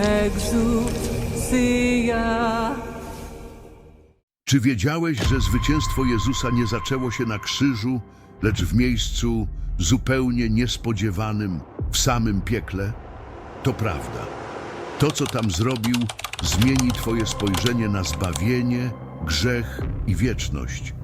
exousia. Czy wiedziałeś, że zwycięstwo Jezusa nie zaczęło się na krzyżu, lecz w miejscu zupełnie niespodziewanym, w samym piekle? To prawda. To, co tam zrobił, zmieni Twoje spojrzenie na zbawienie, grzech i wieczność.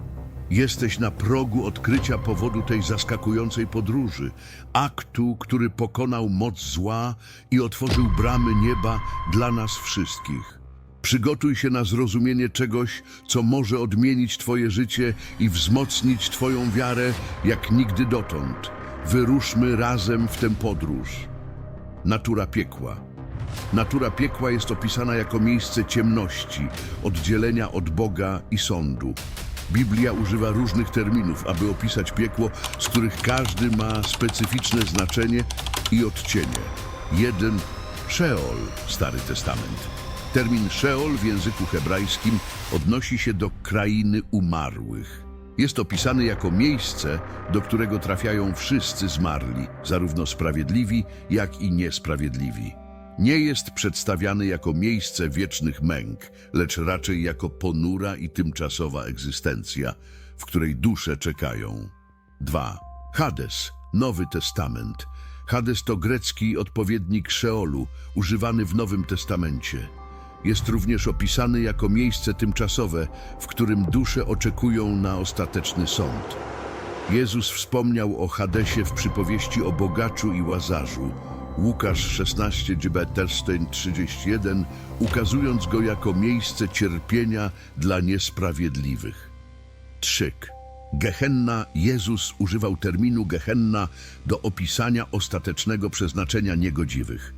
Jesteś na progu odkrycia powodu tej zaskakującej podróży, aktu, który pokonał moc zła i otworzył bramy nieba dla nas wszystkich. Przygotuj się na zrozumienie czegoś, co może odmienić Twoje życie i wzmocnić Twoją wiarę jak nigdy dotąd. Wyruszmy razem w tę podróż. Natura piekła. Natura piekła jest opisana jako miejsce ciemności, oddzielenia od Boga i sądu. Biblia używa różnych terminów, aby opisać piekło, z których każdy ma specyficzne znaczenie i odcienie. Jeden Sheol, Stary Testament. Termin Sheol w języku hebrajskim odnosi się do krainy umarłych. Jest opisany jako miejsce, do którego trafiają wszyscy zmarli, zarówno sprawiedliwi, jak i niesprawiedliwi. Nie jest przedstawiany jako miejsce wiecznych męk, lecz raczej jako ponura i tymczasowa egzystencja, w której dusze czekają. 2. Hades, Nowy Testament. Hades to grecki odpowiednik Szeolu, używany w Nowym Testamencie. Jest również opisany jako miejsce tymczasowe, w którym dusze oczekują na ostateczny sąd. Jezus wspomniał o Hadesie w przypowieści o bogaczu i łazarzu. Łukasz 16, Terstain 31, ukazując go jako miejsce cierpienia dla niesprawiedliwych. Trzyk. Gehenna, Jezus używał terminu Gehenna do opisania ostatecznego przeznaczenia niegodziwych.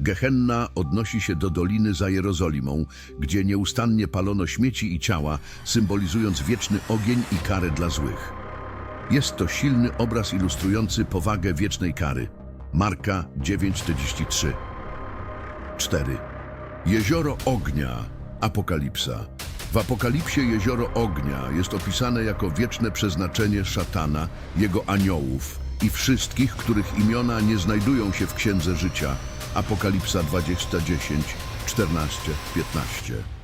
Gehenna odnosi się do doliny za Jerozolimą, gdzie nieustannie palono śmieci i ciała, symbolizując wieczny ogień i karę dla złych. Jest to silny obraz ilustrujący powagę wiecznej kary. Marka 9:43. 4. Jezioro ognia, Apokalipsa. W Apokalipsie jezioro ognia jest opisane jako wieczne przeznaczenie szatana, jego aniołów i wszystkich, których imiona nie znajdują się w Księdze Życia. Apokalipsa 20:10, 14, 15.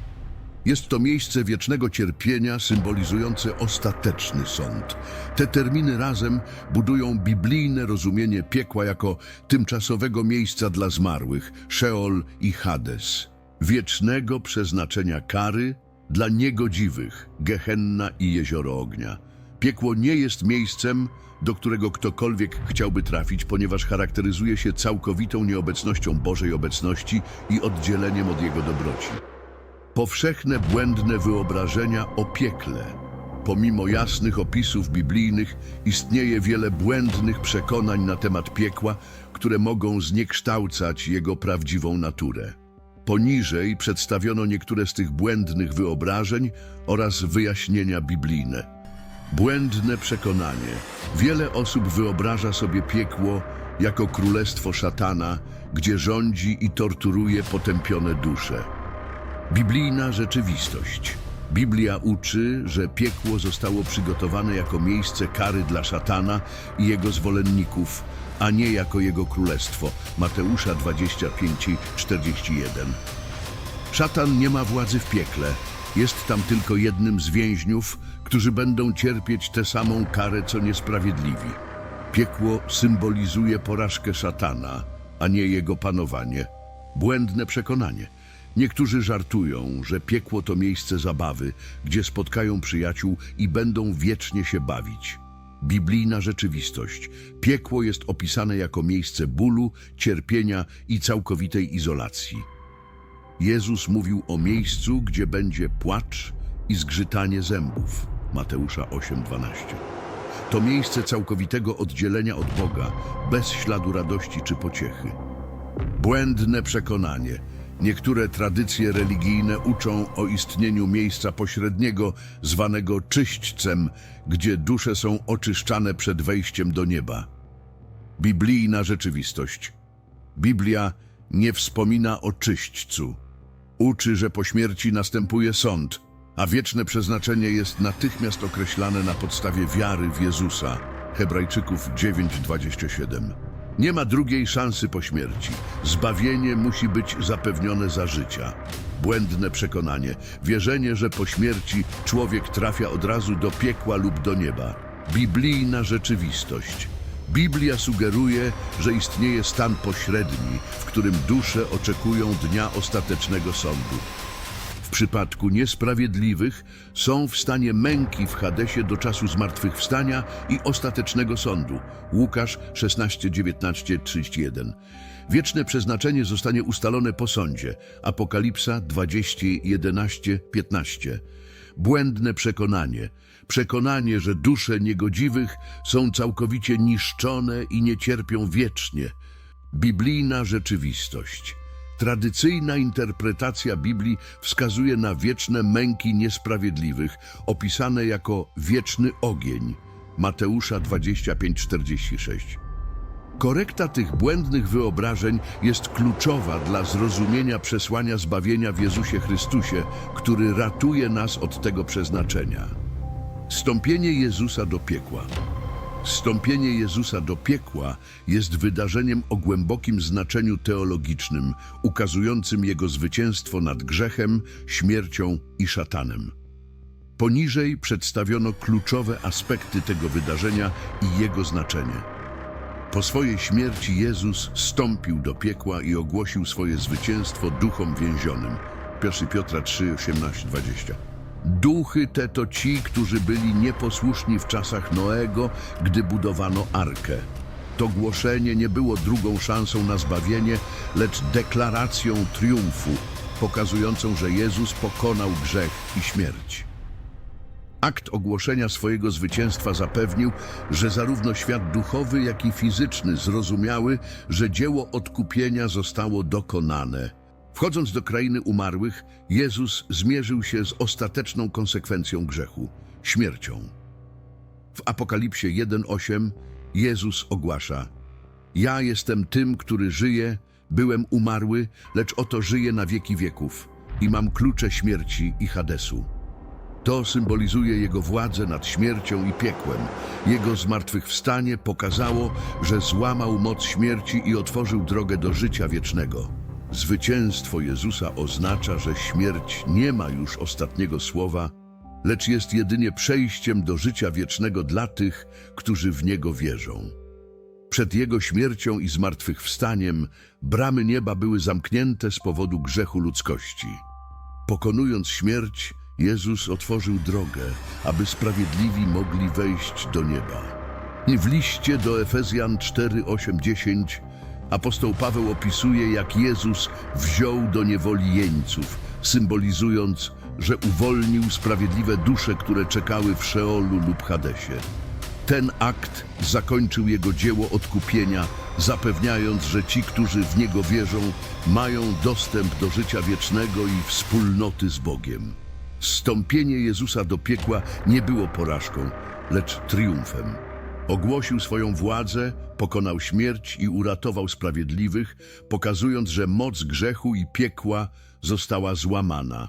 Jest to miejsce wiecznego cierpienia symbolizujące ostateczny sąd. Te terminy razem budują biblijne rozumienie piekła jako tymczasowego miejsca dla zmarłych, Szeol i Hades. Wiecznego przeznaczenia kary dla niegodziwych, Gehenna i Jezioro Ognia. Piekło nie jest miejscem, do którego ktokolwiek chciałby trafić, ponieważ charakteryzuje się całkowitą nieobecnością Bożej obecności i oddzieleniem od Jego dobroci. Powszechne błędne wyobrażenia o piekle. Pomimo jasnych opisów biblijnych, istnieje wiele błędnych przekonań na temat piekła, które mogą zniekształcać jego prawdziwą naturę. Poniżej przedstawiono niektóre z tych błędnych wyobrażeń oraz wyjaśnienia biblijne. Błędne przekonanie. Wiele osób wyobraża sobie piekło jako królestwo szatana, gdzie rządzi i torturuje potępione dusze. Biblijna rzeczywistość. Biblia uczy, że piekło zostało przygotowane jako miejsce kary dla szatana i jego zwolenników, a nie jako jego królestwo. Mateusza 25:41. Szatan nie ma władzy w piekle. Jest tam tylko jednym z więźniów, którzy będą cierpieć tę samą karę co niesprawiedliwi. Piekło symbolizuje porażkę szatana, a nie jego panowanie. Błędne przekonanie. Niektórzy żartują, że piekło to miejsce zabawy, gdzie spotkają przyjaciół i będą wiecznie się bawić. Biblijna rzeczywistość. Piekło jest opisane jako miejsce bólu, cierpienia i całkowitej izolacji. Jezus mówił o miejscu, gdzie będzie płacz i zgrzytanie zębów. Mateusza 8:12. To miejsce całkowitego oddzielenia od Boga, bez śladu radości czy pociechy. Błędne przekonanie. Niektóre tradycje religijne uczą o istnieniu miejsca pośredniego, zwanego czyśćcem, gdzie dusze są oczyszczane przed wejściem do nieba. Biblijna rzeczywistość. Biblia nie wspomina o czyśćcu. Uczy, że po śmierci następuje sąd, a wieczne przeznaczenie jest natychmiast określane na podstawie wiary w Jezusa. Hebrajczyków 9:27. Nie ma drugiej szansy po śmierci. Zbawienie musi być zapewnione za życia. Błędne przekonanie, wierzenie, że po śmierci człowiek trafia od razu do piekła lub do nieba. Biblijna rzeczywistość. Biblia sugeruje, że istnieje stan pośredni, w którym dusze oczekują dnia ostatecznego sądu. Przypadku niesprawiedliwych są w stanie męki w Hadesie do czasu zmartwychwstania i ostatecznego sądu. Łukasz 16, 19, 31. Wieczne przeznaczenie zostanie ustalone po sądzie. Apokalipsa 20, 11, 15. Błędne przekonanie. Przekonanie, że dusze niegodziwych są całkowicie niszczone i nie cierpią wiecznie. Biblijna rzeczywistość. Tradycyjna interpretacja Biblii wskazuje na wieczne męki niesprawiedliwych, opisane jako wieczny ogień. Mateusza 25:46. Korekta tych błędnych wyobrażeń jest kluczowa dla zrozumienia przesłania zbawienia w Jezusie Chrystusie, który ratuje nas od tego przeznaczenia. Stąpienie Jezusa do piekła. Wstąpienie Jezusa do piekła jest wydarzeniem o głębokim znaczeniu teologicznym, ukazującym Jego zwycięstwo nad grzechem, śmiercią i szatanem. Poniżej przedstawiono kluczowe aspekty tego wydarzenia i jego znaczenie. Po swojej śmierci Jezus stąpił do piekła i ogłosił swoje zwycięstwo duchom więzionym. 1 Piotra 3, 18, 20. Duchy te to ci, którzy byli nieposłuszni w czasach Noego, gdy budowano arkę. To głoszenie nie było drugą szansą na zbawienie, lecz deklaracją triumfu, pokazującą, że Jezus pokonał grzech i śmierć. Akt ogłoszenia swojego zwycięstwa zapewnił, że zarówno świat duchowy, jak i fizyczny zrozumiały, że dzieło odkupienia zostało dokonane. Wchodząc do krainy umarłych, Jezus zmierzył się z ostateczną konsekwencją grzechu śmiercią. W Apokalipsie 1:8 Jezus ogłasza: Ja jestem tym, który żyje, byłem umarły, lecz oto żyję na wieki wieków i mam klucze śmierci i Hadesu. To symbolizuje Jego władzę nad śmiercią i piekłem. Jego zmartwychwstanie pokazało, że złamał moc śmierci i otworzył drogę do życia wiecznego. Zwycięstwo Jezusa oznacza, że śmierć nie ma już ostatniego słowa, lecz jest jedynie przejściem do życia wiecznego dla tych, którzy w Niego wierzą. Przed Jego śmiercią i zmartwychwstaniem bramy nieba były zamknięte z powodu grzechu ludzkości. Pokonując śmierć, Jezus otworzył drogę, aby sprawiedliwi mogli wejść do nieba. W liście do Efezjan 4, 8, 10 apostoł Paweł opisuje, jak Jezus wziął do niewoli jeńców, symbolizując, że uwolnił sprawiedliwe dusze, które czekały w Szeolu lub Hadesie. Ten akt zakończył jego dzieło odkupienia, zapewniając, że ci, którzy w niego wierzą, mają dostęp do życia wiecznego i wspólnoty z Bogiem. Stąpienie Jezusa do piekła nie było porażką, lecz triumfem. Ogłosił swoją władzę, pokonał śmierć i uratował sprawiedliwych, pokazując, że moc grzechu i piekła została złamana.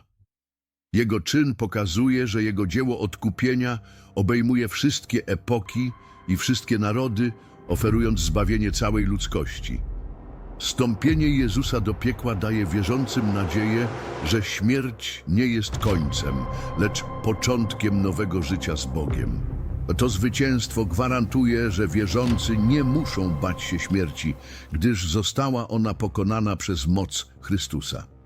Jego czyn pokazuje, że jego dzieło odkupienia obejmuje wszystkie epoki i wszystkie narody, oferując zbawienie całej ludzkości. Stąpienie Jezusa do piekła daje wierzącym nadzieję, że śmierć nie jest końcem, lecz początkiem nowego życia z Bogiem. To zwycięstwo gwarantuje, że wierzący nie muszą bać się śmierci, gdyż została ona pokonana przez moc Chrystusa.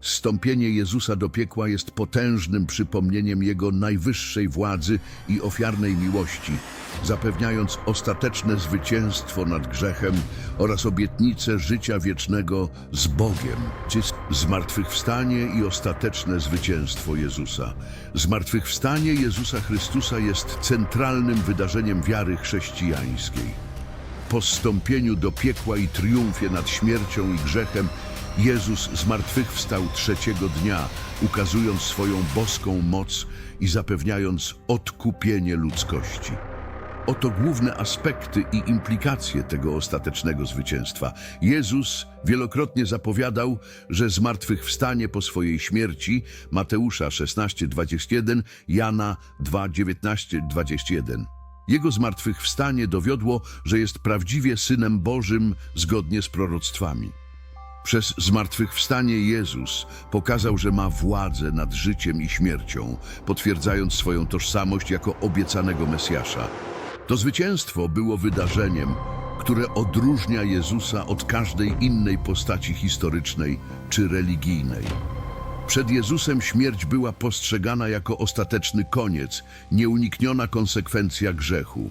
Stąpienie Jezusa do piekła jest potężnym przypomnieniem Jego najwyższej władzy i ofiarnej miłości, zapewniając ostateczne zwycięstwo nad grzechem oraz obietnicę życia wiecznego z Bogiem. Zmartwychwstanie i ostateczne zwycięstwo Jezusa. Zmartwychwstanie Jezusa Chrystusa jest centralnym wydarzeniem wiary chrześcijańskiej. Po zstąpieniu do piekła i triumfie nad śmiercią i grzechem Jezus zmartwychwstał trzeciego dnia, ukazując swoją boską moc i zapewniając odkupienie ludzkości. Oto główne aspekty i implikacje tego ostatecznego zwycięstwa. Jezus wielokrotnie zapowiadał, że zmartwychwstanie po swojej śmierci Mateusza 16:21, Jana 2:19-21. Jego zmartwychwstanie dowiodło, że jest prawdziwie Synem Bożym zgodnie z proroctwami. Przez zmartwychwstanie Jezus pokazał, że ma władzę nad życiem i śmiercią, potwierdzając swoją tożsamość jako obiecanego Mesjasza. To zwycięstwo było wydarzeniem, które odróżnia Jezusa od każdej innej postaci historycznej czy religijnej. Przed Jezusem śmierć była postrzegana jako ostateczny koniec, nieunikniona konsekwencja grzechu.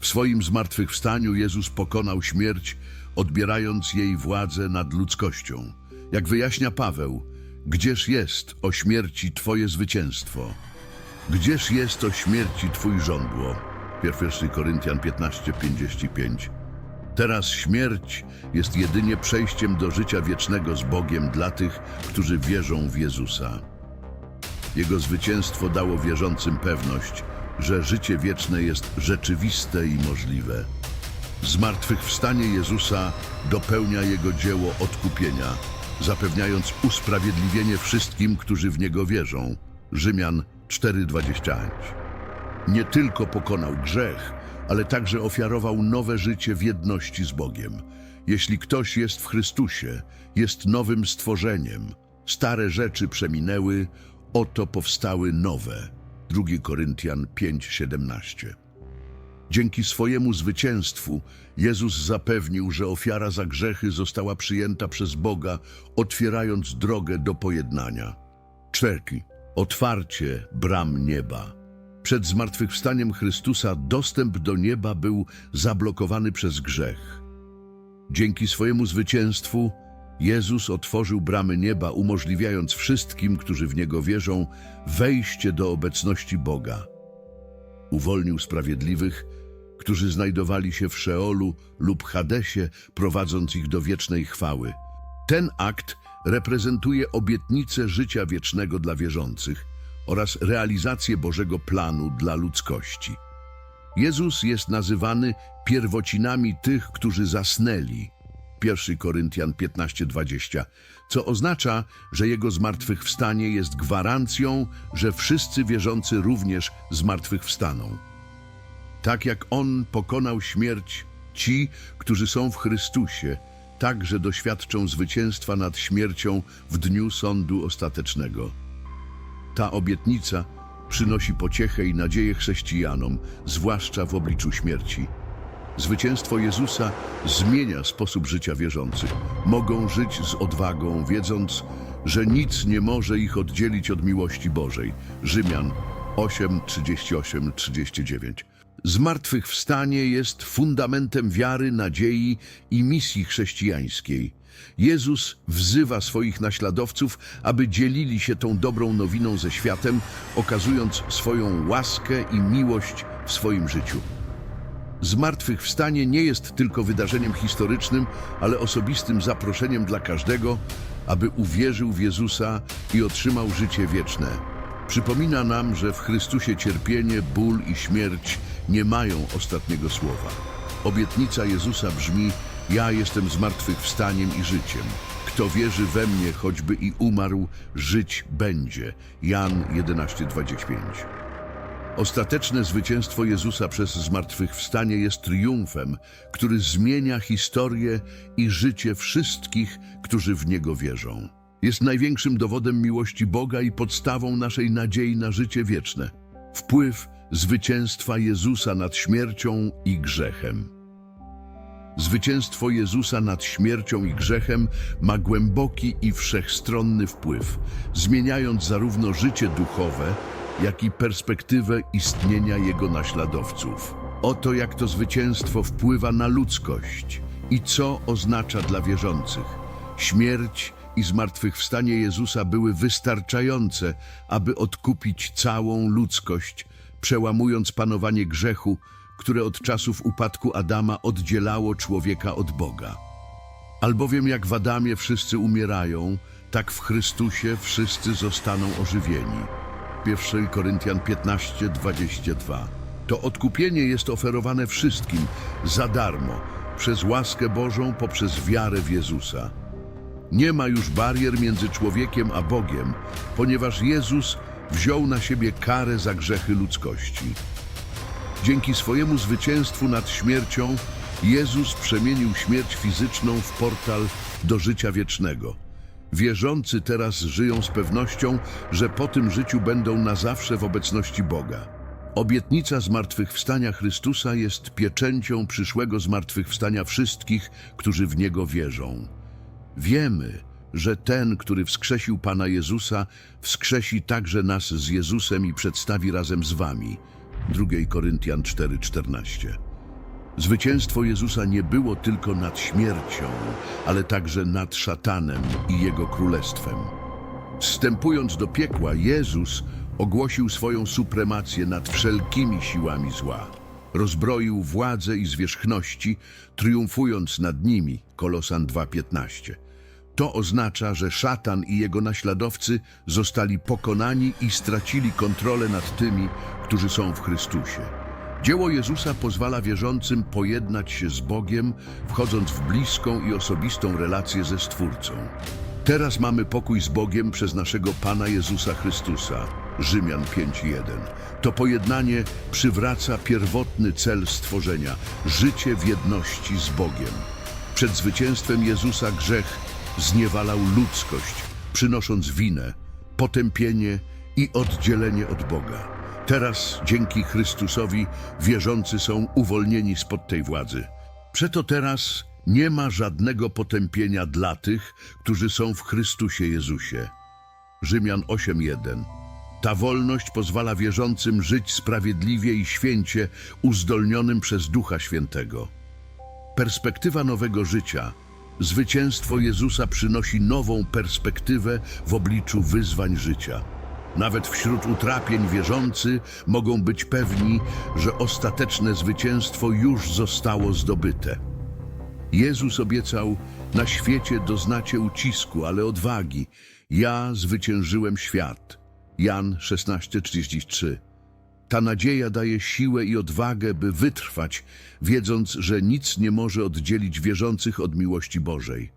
W swoim zmartwychwstaniu Jezus pokonał śmierć, odbierając jej władzę nad ludzkością. Jak wyjaśnia Paweł, gdzież jest o śmierci Twoje zwycięstwo? Gdzież jest o śmierci Twój żądło? 1 Koryntian 15:55. Teraz śmierć jest jedynie przejściem do życia wiecznego z Bogiem dla tych, którzy wierzą w Jezusa. Jego zwycięstwo dało wierzącym pewność, że życie wieczne jest rzeczywiste i możliwe. Zmartwychwstanie Jezusa dopełnia Jego dzieło odkupienia, zapewniając usprawiedliwienie wszystkim, którzy w Niego wierzą. Rzymian 4:25. Nie tylko pokonał grzech, ale także ofiarował nowe życie w jedności z Bogiem. Jeśli ktoś jest w Chrystusie, jest nowym stworzeniem. Stare rzeczy przeminęły, oto powstały nowe. 2 Koryntian 5:17. Dzięki swojemu zwycięstwu Jezus zapewnił, że ofiara za grzechy została przyjęta przez Boga, otwierając drogę do pojednania. Czwarty. Otwarcie bram nieba. Przed zmartwychwstaniem Chrystusa dostęp do nieba był zablokowany przez grzech. Dzięki swojemu zwycięstwu Jezus otworzył bramy nieba, umożliwiając wszystkim, którzy w Niego wierzą, wejście do obecności Boga. Uwolnił sprawiedliwych, którzy znajdowali się w Szeolu lub Hadesie, prowadząc ich do wiecznej chwały. Ten akt reprezentuje obietnicę życia wiecznego dla wierzących oraz realizację Bożego planu dla ludzkości. Jezus jest nazywany pierwocinami tych, którzy zasnęli. 1 Koryntian 15:20, co oznacza, że jego zmartwychwstanie jest gwarancją, że wszyscy wierzący również zmartwychwstaną. Tak jak On pokonał śmierć, ci, którzy są w Chrystusie, także doświadczą zwycięstwa nad śmiercią w dniu sądu ostatecznego. Ta obietnica przynosi pociechę i nadzieję chrześcijanom, zwłaszcza w obliczu śmierci. Zwycięstwo Jezusa zmienia sposób życia wierzących. Mogą żyć z odwagą, wiedząc, że nic nie może ich oddzielić od miłości Bożej. Rzymian 8, 38, 39. Zmartwychwstanie jest fundamentem wiary, nadziei i misji chrześcijańskiej. Jezus wzywa swoich naśladowców, aby dzielili się tą dobrą nowiną ze światem, okazując swoją łaskę i miłość w swoim życiu. Zmartwychwstanie nie jest tylko wydarzeniem historycznym, ale osobistym zaproszeniem dla każdego, aby uwierzył w Jezusa i otrzymał życie wieczne. Przypomina nam, że w Chrystusie cierpienie, ból i śmierć nie mają ostatniego słowa. Obietnica Jezusa brzmi: Ja jestem zmartwychwstaniem i życiem. Kto wierzy we mnie, choćby i umarł, żyć będzie. Jan 11:25. Ostateczne zwycięstwo Jezusa przez zmartwychwstanie jest triumfem, który zmienia historię i życie wszystkich, którzy w Niego wierzą. Jest największym dowodem miłości Boga i podstawą naszej nadziei na życie wieczne. Wpływ zwycięstwa Jezusa nad śmiercią i grzechem. Zwycięstwo Jezusa nad śmiercią i grzechem ma głęboki i wszechstronny wpływ, zmieniając zarówno życie duchowe, jak i perspektywę istnienia Jego naśladowców. Oto jak to zwycięstwo wpływa na ludzkość i co oznacza dla wierzących. Śmierć i zmartwychwstanie Jezusa były wystarczające, aby odkupić całą ludzkość, przełamując panowanie grzechu, które od czasów upadku Adama oddzielało człowieka od Boga. Albowiem jak w Adamie wszyscy umierają, tak w Chrystusie wszyscy zostaną ożywieni. 1 Koryntian 15, 22. To odkupienie jest oferowane wszystkim za darmo, przez łaskę Bożą poprzez wiarę w Jezusa. Nie ma już barier między człowiekiem a Bogiem, ponieważ Jezus wziął na siebie karę za grzechy ludzkości. Dzięki swojemu zwycięstwu nad śmiercią, Jezus przemienił śmierć fizyczną w portal do życia wiecznego. Wierzący teraz żyją z pewnością, że po tym życiu będą na zawsze w obecności Boga. Obietnica zmartwychwstania Chrystusa jest pieczęcią przyszłego zmartwychwstania wszystkich, którzy w Niego wierzą. Wiemy, że ten, który wskrzesił Pana Jezusa, wskrzesi także nas z Jezusem i przedstawi razem z wami. 2 Koryntian 4:14. Zwycięstwo Jezusa nie było tylko nad śmiercią, ale także nad szatanem i jego królestwem. Wstępując do piekła, Jezus ogłosił swoją supremację nad wszelkimi siłami zła. Rozbroił władzę i zwierzchności, triumfując nad nimi. Kolosan 2:15. To oznacza, że szatan i jego naśladowcy zostali pokonani i stracili kontrolę nad tymi, którzy są w Chrystusie. Dzieło Jezusa pozwala wierzącym pojednać się z Bogiem, wchodząc w bliską i osobistą relację ze Stwórcą. Teraz mamy pokój z Bogiem przez naszego Pana Jezusa Chrystusa. Rzymian 5:1. To pojednanie przywraca pierwotny cel stworzenia życie w jedności z Bogiem. Przed zwycięstwem Jezusa grzech zniewalał ludzkość, przynosząc winę, potępienie i oddzielenie od Boga. Teraz, dzięki Chrystusowi, wierzący są uwolnieni spod tej władzy. Przeto teraz nie ma żadnego potępienia dla tych, którzy są w Chrystusie Jezusie. Rzymian 8:1. Ta wolność pozwala wierzącym żyć sprawiedliwie i święcie, uzdolnionym przez Ducha Świętego. Perspektywa nowego życia, zwycięstwo Jezusa przynosi nową perspektywę w obliczu wyzwań życia. Nawet wśród utrapień wierzący mogą być pewni, że ostateczne zwycięstwo już zostało zdobyte. Jezus obiecał, na świecie doznacie ucisku, ale odwagi. Ja zwyciężyłem świat. Jan 16:33. Ta nadzieja daje siłę i odwagę, by wytrwać, wiedząc, że nic nie może oddzielić wierzących od miłości Bożej.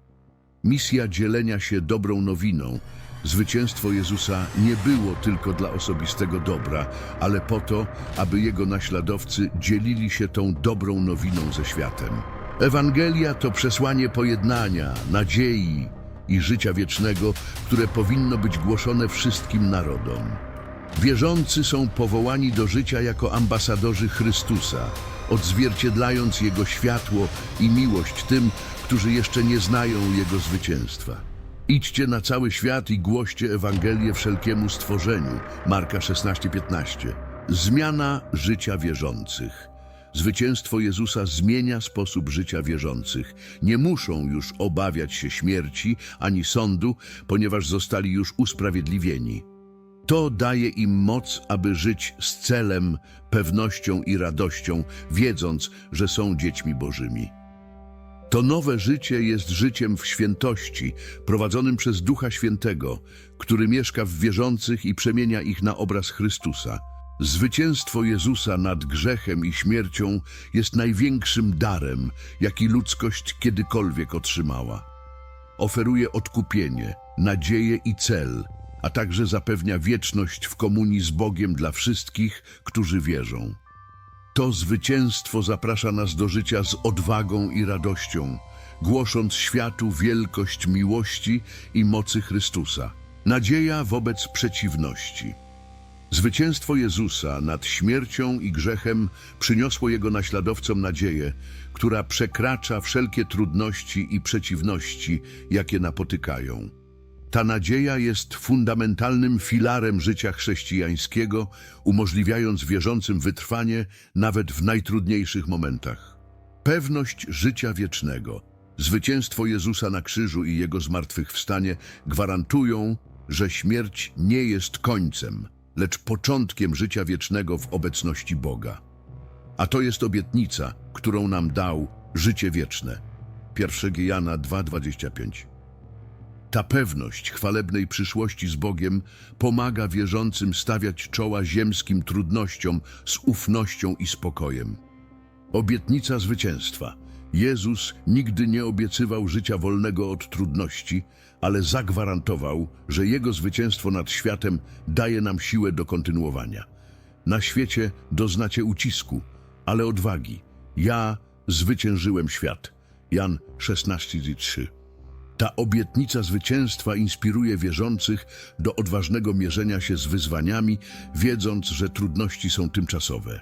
Misja dzielenia się dobrą nowiną, zwycięstwo Jezusa nie było tylko dla osobistego dobra, ale po to, aby Jego naśladowcy dzielili się tą dobrą nowiną ze światem. Ewangelia to przesłanie pojednania, nadziei i życia wiecznego, które powinno być głoszone wszystkim narodom. Wierzący są powołani do życia jako ambasadorzy Chrystusa, odzwierciedlając Jego światło i miłość tym, którzy jeszcze nie znają Jego zwycięstwa. Idźcie na cały świat i głoście Ewangelię wszelkiemu stworzeniu. Marka 16:15. Zmiana życia wierzących. Zwycięstwo Jezusa zmienia sposób życia wierzących. Nie muszą już obawiać się śmierci ani sądu, ponieważ zostali już usprawiedliwieni. To daje im moc, aby żyć z celem, pewnością i radością, wiedząc, że są dziećmi Bożymi. To nowe życie jest życiem w świętości, prowadzonym przez Ducha Świętego, który mieszka w wierzących i przemienia ich na obraz Chrystusa. Zwycięstwo Jezusa nad grzechem i śmiercią jest największym darem, jaki ludzkość kiedykolwiek otrzymała. Oferuje odkupienie, nadzieję i cel, a także zapewnia wieczność w komunii z Bogiem dla wszystkich, którzy wierzą. To zwycięstwo zaprasza nas do życia z odwagą i radością, głosząc światu wielkość miłości i mocy Chrystusa. Nadzieja wobec przeciwności. Zwycięstwo Jezusa nad śmiercią i grzechem przyniosło Jego naśladowcom nadzieję, która przekracza wszelkie trudności i przeciwności, jakie napotykają. Ta nadzieja jest fundamentalnym filarem życia chrześcijańskiego, umożliwiając wierzącym wytrwanie nawet w najtrudniejszych momentach. Pewność życia wiecznego, zwycięstwo Jezusa na krzyżu i Jego zmartwychwstanie gwarantują, że śmierć nie jest końcem, lecz początkiem życia wiecznego w obecności Boga. A to jest obietnica, którą nam dał życie wieczne. 1 Jana 2,25 ta pewność chwalebnej przyszłości z Bogiem pomaga wierzącym stawiać czoła ziemskim trudnościom z ufnością i spokojem. Obietnica zwycięstwa. Jezus nigdy nie obiecywał życia wolnego od trudności, ale zagwarantował, że Jego zwycięstwo nad światem daje nam siłę do kontynuowania. Na świecie doznacie ucisku, ale odwagi. Ja zwyciężyłem świat. Jan 16:3. Ta obietnica zwycięstwa inspiruje wierzących do odważnego mierzenia się z wyzwaniami, wiedząc, że trudności są tymczasowe.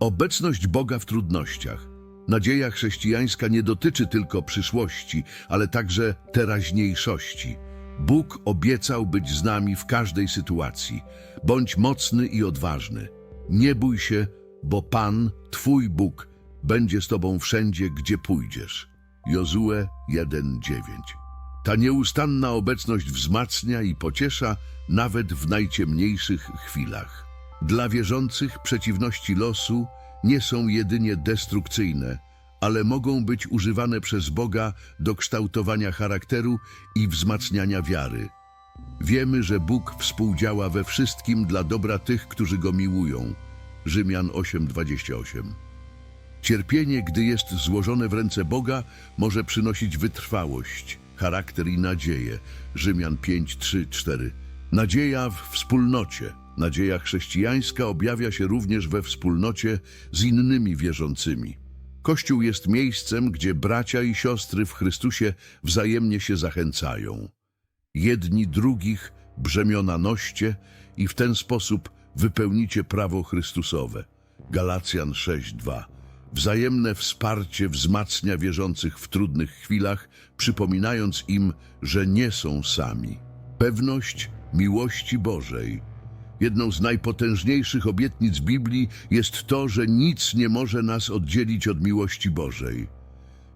Obecność Boga w trudnościach. Nadzieja chrześcijańska nie dotyczy tylko przyszłości, ale także teraźniejszości. Bóg obiecał być z nami w każdej sytuacji. Bądź mocny i odważny. Nie bój się, bo Pan, Twój Bóg, będzie z Tobą wszędzie, gdzie pójdziesz. Jozue 1:9. Ta nieustanna obecność wzmacnia i pociesza nawet w najciemniejszych chwilach. Dla wierzących przeciwności losu nie są jedynie destrukcyjne, ale mogą być używane przez Boga do kształtowania charakteru i wzmacniania wiary. Wiemy, że Bóg współdziała we wszystkim dla dobra tych, którzy Go miłują. Rzymian 8:28. Cierpienie, gdy jest złożone w ręce Boga, może przynosić wytrwałość, charakter i nadzieję. Rzymian 5, 3, 4. Nadzieja w wspólnocie. Nadzieja chrześcijańska objawia się również we wspólnocie z innymi wierzącymi. Kościół jest miejscem, gdzie bracia i siostry w Chrystusie wzajemnie się zachęcają. Jedni drugich brzemiona noście i w ten sposób wypełnicie prawo Chrystusowe. Galacjan 6:2. Wzajemne wsparcie wzmacnia wierzących w trudnych chwilach, przypominając im, że nie są sami. Pewność miłości Bożej. Jedną z najpotężniejszych obietnic Biblii jest to, że nic nie może nas oddzielić od miłości Bożej.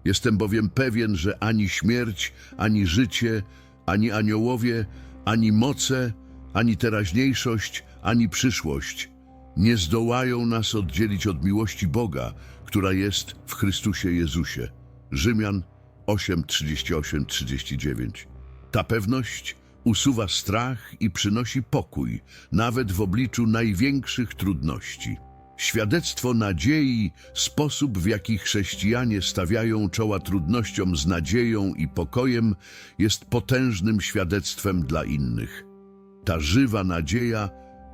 Jestem bowiem pewien, że ani śmierć, ani życie, ani aniołowie, ani moce, ani teraźniejszość, ani przyszłość nie zdołają nas oddzielić od miłości Boga, która jest w Chrystusie Jezusie. Rzymian 8, 38, 39. Ta pewność usuwa strach i przynosi pokój, nawet w obliczu największych trudności. Świadectwo nadziei, sposób w jaki chrześcijanie stawiają czoła trudnościom z nadzieją i pokojem, jest potężnym świadectwem dla innych. Ta żywa nadzieja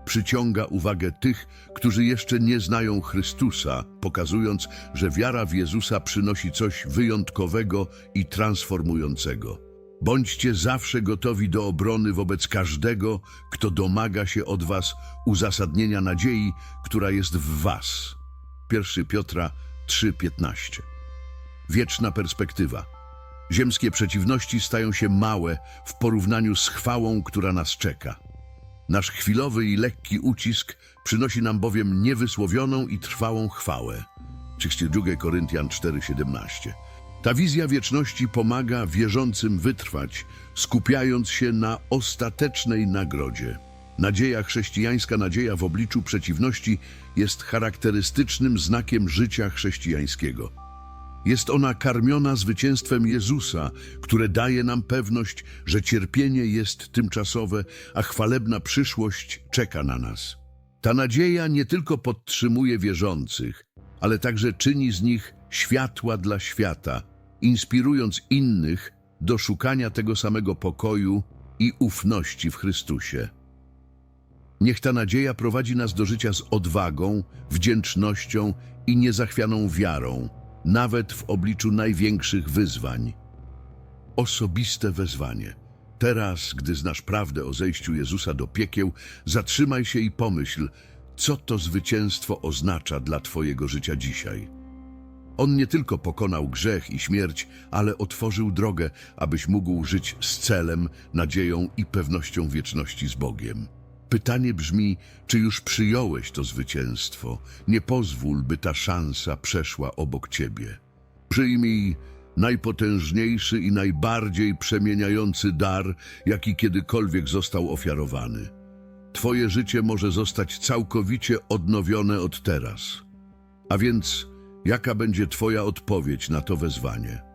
przyciąga uwagę tych, którzy jeszcze nie znają Chrystusa, pokazując, że wiara w Jezusa przynosi coś wyjątkowego i transformującego. Bądźcie zawsze gotowi do obrony wobec każdego, kto domaga się od was uzasadnienia nadziei, która jest w was. 1 Piotra 3:15. Wieczna perspektywa. Ziemskie przeciwności stają się małe w porównaniu z chwałą, która nas czeka. Nasz chwilowy i lekki ucisk przynosi nam bowiem niewysłowioną i trwałą chwałę. 32 Koryntian 4:17. Ta wizja wieczności pomaga wierzącym wytrwać, skupiając się na ostatecznej nagrodzie. Nadzieja chrześcijańska, nadzieja w obliczu przeciwności jest charakterystycznym znakiem życia chrześcijańskiego. Jest ona karmiona zwycięstwem Jezusa, które daje nam pewność, że cierpienie jest tymczasowe, a chwalebna przyszłość czeka na nas. Ta nadzieja nie tylko podtrzymuje wierzących, ale także czyni z nich światła dla świata, inspirując innych do szukania tego samego pokoju i ufności w Chrystusie. Niech ta nadzieja prowadzi nas do życia z odwagą, wdzięcznością i niezachwianą wiarą, nawet w obliczu największych wyzwań. Osobiste wezwanie. Teraz, gdy znasz prawdę o zejściu Jezusa do piekieł, zatrzymaj się i pomyśl, co to zwycięstwo oznacza dla Twojego życia dzisiaj. On nie tylko pokonał grzech i śmierć, ale otworzył drogę, abyś mógł żyć z celem, nadzieją i pewnością wieczności z Bogiem. Pytanie brzmi, czy już przyjąłeś to zwycięstwo? Nie pozwól, by ta szansa przeszła obok ciebie. Przyjmij najpotężniejszy i najbardziej przemieniający dar, jaki kiedykolwiek został ofiarowany. Twoje życie może zostać całkowicie odnowione od teraz. A więc, jaka będzie Twoja odpowiedź na to wezwanie?